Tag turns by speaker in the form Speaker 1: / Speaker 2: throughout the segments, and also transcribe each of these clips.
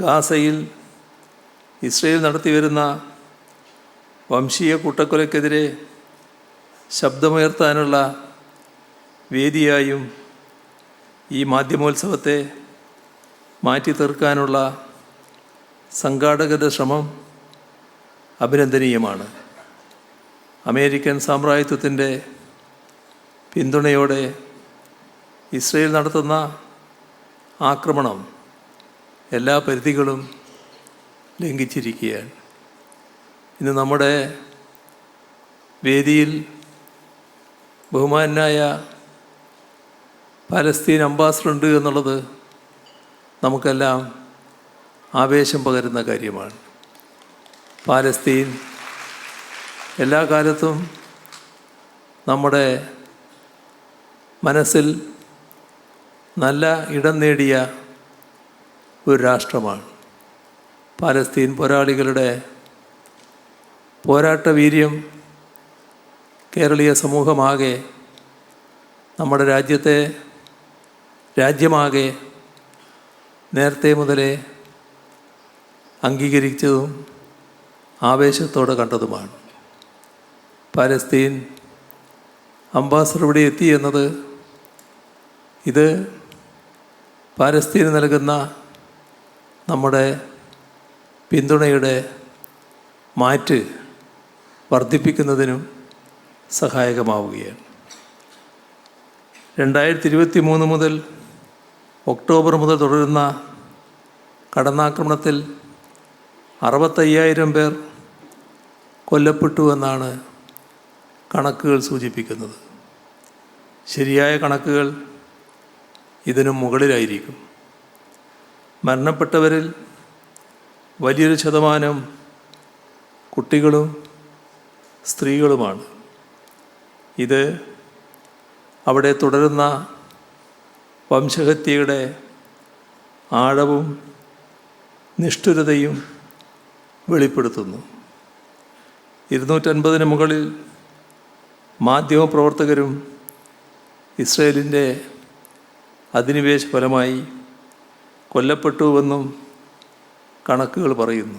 Speaker 1: ഗാസയിൽ ഇസ്രയേൽ നടത്തിവരുന്ന വംശീയ കൂട്ടക്കൊലക്കെതിരെ ശബ്ദമുയർത്താനുള്ള വേദിയായും ഈ മാധ്യമോത്സവത്തെ മാറ്റി തീർക്കാനുള്ള സംഘാടകരുടെ ശ്രമം അഭിനന്ദനീയമാണ്. അമേരിക്കൻ സാമ്രാജ്യത്വത്തിന്റെ പിന്തുണയോടെ ഇസ്രയേൽ നടത്തുന്ന ആക്രമണം എല്ലാ പരിധികളും ലംഘിച്ചിരിക്കുകയാണ്. ഇന്ന് നമ്മുടെ വേദിയിൽ ബഹുമാനായ പലസ്തീൻ അംബാസഡർ ഉണ്ട് എന്നുള്ളത് നമുക്കെല്ലാം ആവേശം പകരുന്ന കാര്യമാണ്. പാലസ്തീൻ എല്ലാ കാലത്തും നമ്മുടെ മനസ്സിൽ നല്ല ഇടം നേടിയ ഒരു രാഷ്ട്രമാണ്. പലസ്തീൻ പോരാളികളുടെ പോരാട്ട വീര്യം കേരളീയ സമൂഹമാകെ നമ്മുടെ രാജ്യത്തെ രാജ്യമാകെ നേരത്തെ മുതലേ അംഗീകരിച്ചതും ആവേശത്തോടെ കണ്ടതുമാണ്. പാലസ്തീൻ അംബാസഡർ ഇവിടെ എത്തി എന്നത് ഇത് പാലസ്തീന് നൽകുന്ന നമ്മുടെ പിന്തുണയുടെ മാറ്റ് വർദ്ധിപ്പിക്കുന്നതിനും സഹായകമാവുകയാണ്. രണ്ടായിരത്തി ഇരുപത്തി മൂന്ന് മുതൽ ഒക്ടോബർ മുതൽ തുടരുന്ന കടന്നാക്രമണത്തിൽ അറുപത്തയ്യായിരം പേർ കൊല്ലപ്പെട്ടു എന്നാണ് കണക്കുകൾ സൂചിപ്പിക്കുന്നത്. ശരിയായ കണക്കുകൾ ഇതിനു മുകളിലായിരിക്കും. മരണപ്പെട്ടവരിൽ വലിയൊരു ശതമാനം കുട്ടികളും സ്ത്രീകളുമാണ്. ഇത് അവിടെ തുടരുന്ന വംശഹത്യയുടെ ആഴവും നിഷ്ഠുരതയും വെളിപ്പെടുത്തുന്നു. ഇരുന്നൂറ്റൻപതിന് മുകളിൽ മാധ്യമപ്രവർത്തകരും ഇസ്രയേലിന്റെ അധിനിവേശ ഫലമായി കൊല്ലപ്പെട്ടുവെന്നും കണക്കുകൾ പറയുന്നു.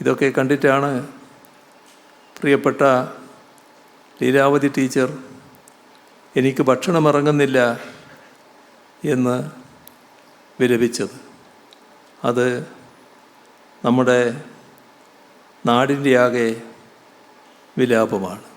Speaker 1: ഇതൊക്കെ കണ്ടിട്ടാണ് പ്രിയപ്പെട്ട ലീലാവതി ടീച്ചർ എനിക്ക് ഭക്ഷണം ഇറങ്ങുന്നില്ല എന്ന് വിലപിച്ചത്. അത് നമ്മുടെ നാടിന്റെ ആകെ വിലാപമാണ്.